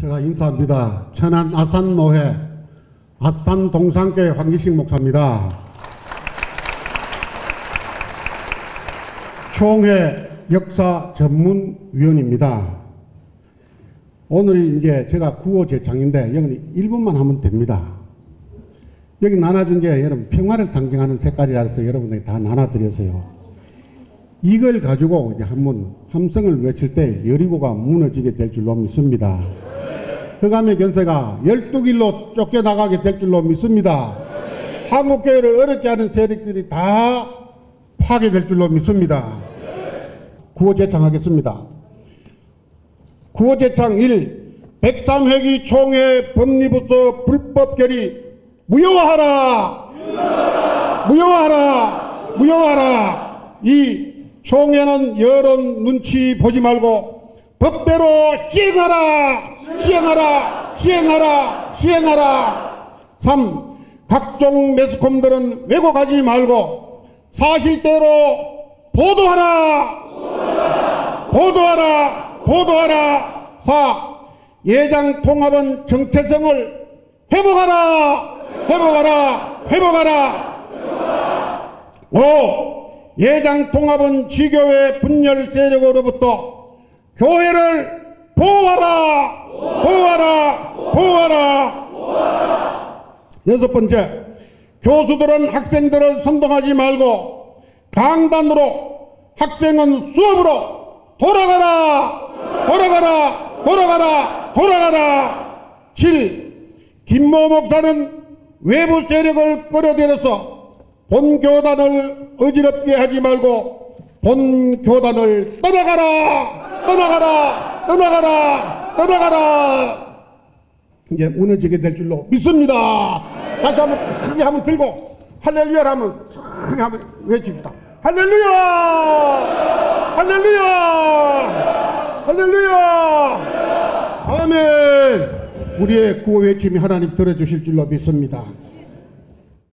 제가 인사합니다. 천안 아산 노회 아산 동산교회 황기식 목사입니다. 총회 역사 전문위원입니다. 오늘이 이제 제가 구호 제창인데 여기는 1분만 하면 됩니다. 여기 나눠준 게 여러분 평화를 상징하는 색깔이라서 여러분에게 다 나눠드렸어요. 이걸 가지고 이제 한번 함성을 외칠 때 여리고가 무너지게 될 줄로 믿습니다. 흑암의 견세가 열두 길로 쫓겨나가게 될 줄로 믿습니다. 한국교회를 어렵게 하는 세력들이 다 파괴될 줄로 믿습니다. 구호 제창하겠습니다. 구호 제창 1. 103회기 총회 법리부서 불법 결의 무효화하라! 무효화하라! 무효화하라! 2. 총회는 여론 눈치 보지 말고 법대로 시행하라! 시행하라! 시행하라! 시행하라! 3. 각종 매스컴들은 왜곡하지 말고 사실대로 보도하라! 보도하라! 보도하라! 4. 예장 통합은 정체성을 회복하라! 회복하라! 회복하라! 5. 예장 통합은 지교회 분열 세력으로부터 교회를 보호하라! 보호하라! 보호하라! 여섯 번째, 교수들은 학생들을 선동하지 말고 강단으로 학생은 수업으로 돌아가라! 돌아가라! 돌아가라! 돌아가라! 7. 김모 목사는 외부 세력을 끌어들여서 본 교단을 어지럽게 하지 말고 본 교단을 떠나가라! 떠나가라! 떠나가라! 떠나가라! 이제 무너지게 될 줄로 믿습니다. 다시 한번 크게 한번 들고 할렐루야 하면 크게 한번 외칩니다. 할렐루야! 할렐루야! 할렐루야! 아멘! 우리의 구호 외침이 하나님 들어주실 줄로 믿습니다.